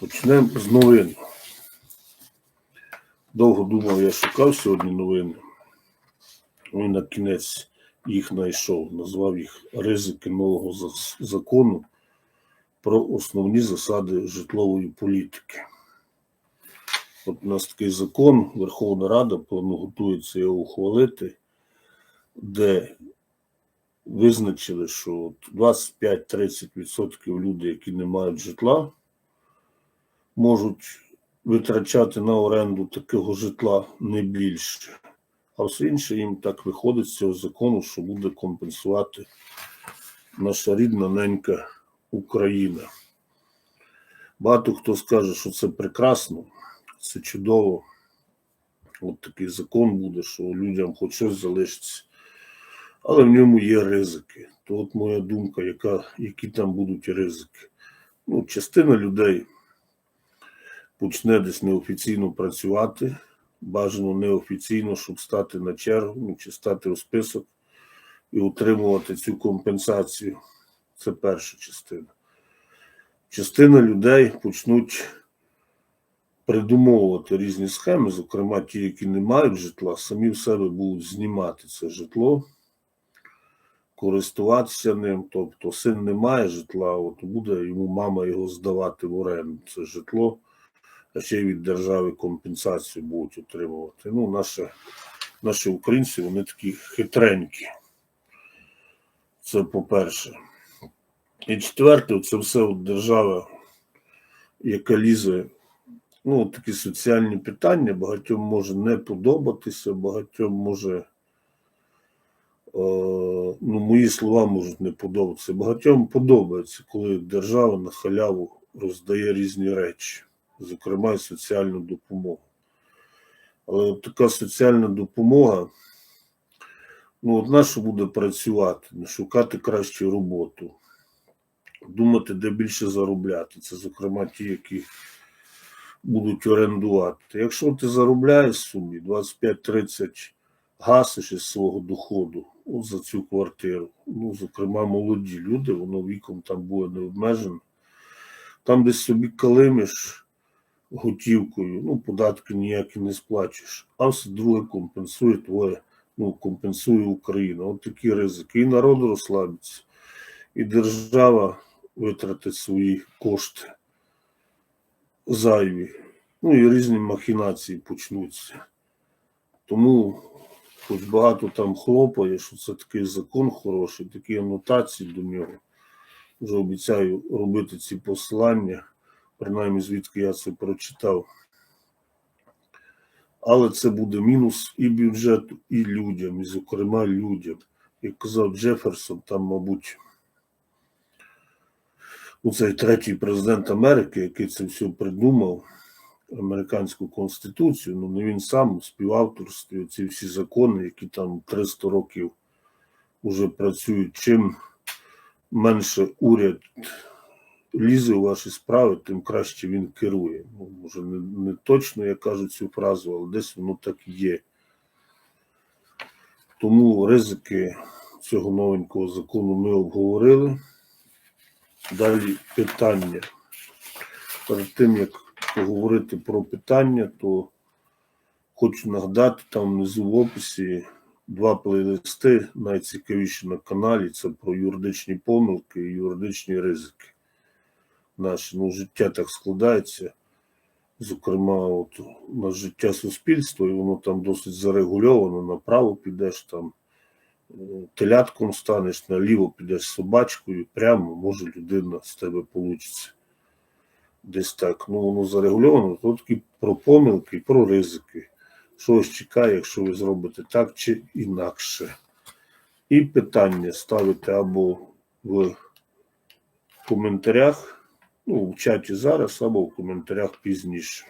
Почнемо з новин. Довго думав, я шукав сьогодні новини. Ну і на кінець їх знайшов. Назвав їх ризики нового закону про основні засади житлової політики. От у нас такий закон, Верховна Рада плану готується його ухвалити, де визначили, що от 25-30% людей, які не мають житла, можуть витрачати на оренду такого житла не більше. А все інше їм так виходить з цього закону, що буде компенсувати наша рідна ненька Україна. Багато хто скаже, що це прекрасно, це чудово. От такий закон буде, що людям хоч щось залишиться. Але в ньому є ризики. То от моя думка, яка, які там будуть ризики. Ну, частина людей почне десь неофіційно працювати, бажано неофіційно, щоб стати на чергу ну, чи стати у список і отримувати цю компенсацію. Це перша частина. Частина людей почнуть придумовувати різні схеми, зокрема ті, які не мають житла, самі в себе будуть знімати це житло, користуватися ним. Тобто син не має житла, от буде йому мама його здавати в оренду. Це житло, ще від держави компенсацію будуть отримувати. Ну, наші, наші українці, вони такі хитренькі. Це по-перше. І четверте, це все от держава, яка лізе ну, такі соціальні питання, багатьом може не подобатися, багатьом може, е, ну, мої слова можуть не подобатися. Багатьом подобається, коли держава на халяву роздає різні речі, зокрема і соціальну допомогу. Але от така соціальна допомога, ну, от на що буде працювати, не шукати кращу роботу, думати, де більше заробляти. Це, зокрема, ті, які будуть орендувати. Якщо ти заробляєш собі 25-30 гасиш із свого доходу от за цю квартиру, ну, зокрема, молоді люди, воно віком там буде не обмежено, там десь собі калимиш готівкою, ну, податки ніякі не сплачуєш, а все друге компенсує твоє, ну, компенсує Україна. От такі ризики. І народ розслабиться, і держава витратить свої кошти зайві. Ну і різні махінації почнуться. Тому, хоч багато там хлопає, що це такий закон хороший, такі анотації до нього. Вже обіцяю робити ці посилання, принаймні звідки я це прочитав. Але це буде мінус і бюджету, і людям, і, зокрема, людям. Як казав Джеферсон, там, мабуть, ну, цей третій президент Америки, який це все придумав, американську конституцію, ну не він сам у співавторстві, ці всі закони, які там 300 років вже працюють. Чим менше уряд лізе у ваші справи, тим краще він керує. Ну, може, не, не точно я кажу цю фразу, але десь воно так є. Тому ризики цього новенького закону ми обговорили. Далі питання. Перед тим, як поговорити про питання, то хочу нагадати, там внизу в описі два плейлисти найцікавіші на каналі. Це про юридичні помилки і юридичні ризики. Наше ну, життя так складається. Зокрема, от у нас життя суспільства, і воно там досить зарегульовано, направо підеш там е, телятком станеш, наліво підеш собачкою, прямо може людина з тебе вийде. Десь так. Ну, воно зарегульовано, то такі про помилки, про ризики. Що вас чекає, якщо ви зробите так чи інакше. І питання ставите або в коментарях, ну, в чаті зараз, або в коментарях пізніше.